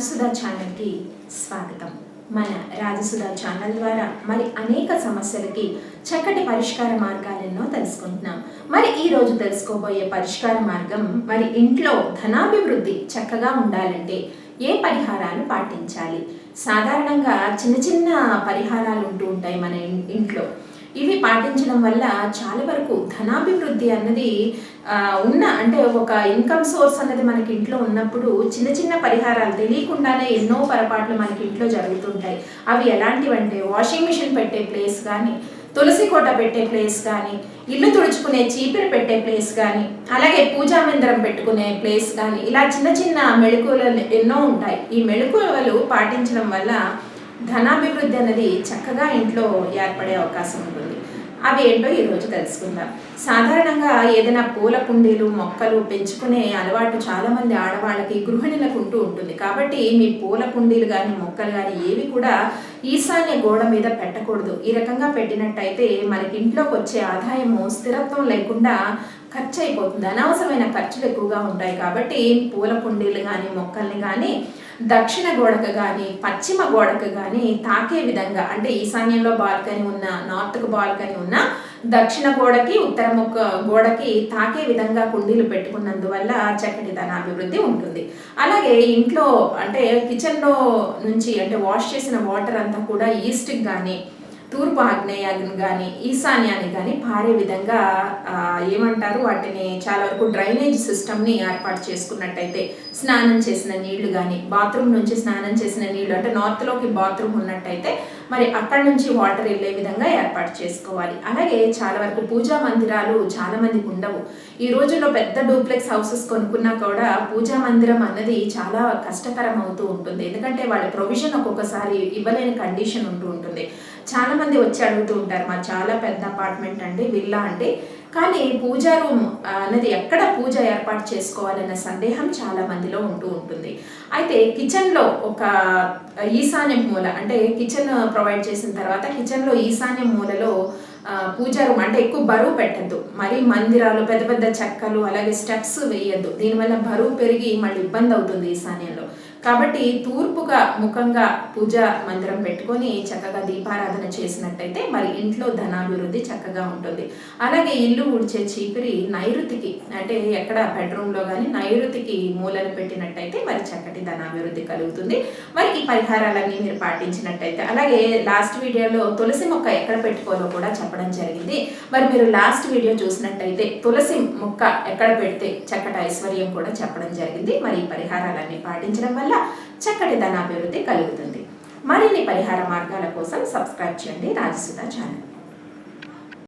రాజసుధ ఛానల్కి స్వాగతం. మన రాజసుధ ఛానల్ ద్వారా మరి అనేక సమస్యలకి చక్కటి పరిష్కార మార్గాలెన్నో తెలుసుకుంటున్నాం. మరి ఈ రోజు తెలుసుకోబోయే పరిష్కార మార్గం మరి ఇంట్లో ధనాభివృద్ధి చక్కగా ఉండాలంటే ఏ పరిహారాలు పాటించాలి? సాధారణంగా చిన్న చిన్న పరిహారాలు ఉంటూ ఉంటాయి మన ఇంట్లో. ఇవి పాటించడం వల్ల చాలా వరకు ధనాభివృద్ధి అన్నది ఉన్న అంటే ఒక ఇన్కమ్ సోర్స్ అన్నది మనకి ఇంట్లో ఉన్నప్పుడు చిన్న చిన్న పరిహారాలు తెలియకుండానే ఎన్నో పొరపాట్లు మనకి ఇంట్లో జరుగుతుంటాయి. అవి ఎలాంటివంటే వాషింగ్ మిషన్ పెట్టే ప్లేస్ కానీ తులసి కోట పెట్టే ప్లేస్ కానీ ఇల్లు తుడుచుకునే చీపిరి పెట్టే ప్లేస్ కానీ అలాగే పూజా మందిరం పెట్టుకునే ప్లేస్ కానీ ఇలా చిన్న చిన్న మెళుకువలు ఎన్నో ఉంటాయి. ఈ మెళుకువలు పాటించడం వల్ల ధనాభివృద్ధి అనేది చక్కగా ఇంట్లో ఏర్పడే అవకాశం ఉంటుంది. అవి ఏంటో ఈరోజు తెలుసుకుందాం. సాధారణంగా ఏదైనా పూల కుండీలు మొక్కలు పెంచుకునే అలవాటు చాలామంది ఆడవాళ్ళకి గృహిణులకు ఉంటూ ఉంటుంది. కాబట్టి మీ పూల కుండీలు కానీ మొక్కలు కానీ ఏవి కూడా ఈశాన్య గోడ మీద పెట్టకూడదు. ఈ రకంగా పెట్టినట్టయితే మనకి ఇంట్లోకి వచ్చే ఆదాయము స్థిరత్వం లేకుండా ఖర్చు అయిపోతుంది. అనవసరమైన ఖర్చులు ఎక్కువగా ఉంటాయి. కాబట్టి పూల కుండీలు కానీ మొక్కల్ని కానీ దక్షిణ గోడకు కానీ పశ్చిమ గోడకు కానీ తాకే విధంగా అంటే ఈశాన్యంలో బాల్కనీ ఉన్న నార్త్కు బాల్కనీ ఉన్న దక్షిణ గోడకి ఉత్తర ముఖ గోడకి తాకే విధంగా కుండీలు పెట్టుకున్నందువల్ల చక్కటి ధనాభివృద్ధి ఉంటుంది. అలాగే ఇంట్లో అంటే కిచెన్లో నుంచి అంటే వాష్ చేసిన వాటర్ అంతా కూడా ఈస్ట్కి కానీ తూర్పు ఆగ్నేయాన్ని కానీ ఈశాన్యాన్ని కానీ పారే విధంగా ఏమంటారు? వాటిని చాలా వరకు డ్రైనేజ్ సిస్టమ్ని ఏర్పాటు చేసుకున్నట్టయితే స్నానం చేసిన నీళ్ళు కానీ బాత్రూమ్ నుంచి స్నానం చేసిన నీళ్ళు అంటే నార్త్లోకి బాత్రూమ్ ఉన్నట్టయితే మరి అక్కడ నుంచి వాటర్ వెళ్ళే విధంగా ఏర్పాటు చేసుకోవాలి. అలాగే చాలా వరకు పూజా మందిరాలు చాలా మందికి ఉండవు. ఈ రోజుల్లో పెద్ద డూప్లెక్స్ హౌసెస్ కొనుక్కున్నా కూడా పూజా మందిరం అన్నది చాలా కష్టతరం అవుతూ ఉంటుంది. ఎందుకంటే వాళ్ళ ప్రొవిజన్ ఒక్కొక్కసారి ఇవ్వలేని కండిషన్ ఉంటూ ఉంటుంది. చాలామంది వచ్చి అడుగుతూ ఉంటారు మా చాలా పెద్ద అపార్ట్మెంట్ అండి విల్లా అంటే కానీ పూజా రూమ్ అనేది ఎక్కడ పూజ ఏర్పాటు చేసుకోవాలన్న సందేహం చాలా మందిలో ఉంటూ ఉంటుంది. అయితే కిచెన్లో ఒక ఈశాన్య మూల అంటే కిచెన్ ప్రొవైడ్ చేసిన తర్వాత కిచెన్లో ఈశాన్య మూలలో పూజా రూమ్ అంటే ఎక్కువ బరువు పెట్టద్దు. మరి మందిరాలు పెద్ద పెద్ద చెక్కలు అలాగే స్టెప్స్ వేయద్దు. దీనివల్ల బరువు పెరిగి మళ్ళీ ఇబ్బంది అవుతుంది ఈశాన్యంలో. కాబట్టి తూర్పుగా ముఖంగా పూజ మందిరం పెట్టుకొని చక్కగా దీపారాధన చేసినట్టయితే మరి ఇంట్లో ధనాభివృద్ధి చక్కగా ఉంటుంది. అలాగే ఇల్లు ఊడ్చే చీపిరి నైరుతికి అంటే ఎక్కడ బెడ్రూమ్లో కానీ నైరుతికి మూలను పెట్టినట్టయితే మరి చక్కటి ధనాభివృద్ధి కలుగుతుంది. మరి ఈ పరిహారాలన్నీ మీరు పాటించినట్టయితే అలాగే లాస్ట్ వీడియోలో తులసి మొక్క ఎక్కడ పెట్టుకోవాలో కూడా చెప్పడం జరిగింది. మరి మీరు లాస్ట్ వీడియో చూసినట్టయితే తులసి మొక్క ఎక్కడ పెడితే చక్కటి ఐశ్వర్యం కూడా చెప్పడం జరిగింది. మరి ఈ పరిహారాలన్నీ పాటించడం వల్ల వల్ల చక్కటి ధనాభివృద్ధి కలుగుతుంది. మరిన్ని పరిహార మార్గాల కోసం సబ్స్క్రైబ్ చేయండి. రాజసుధ ఛానల్.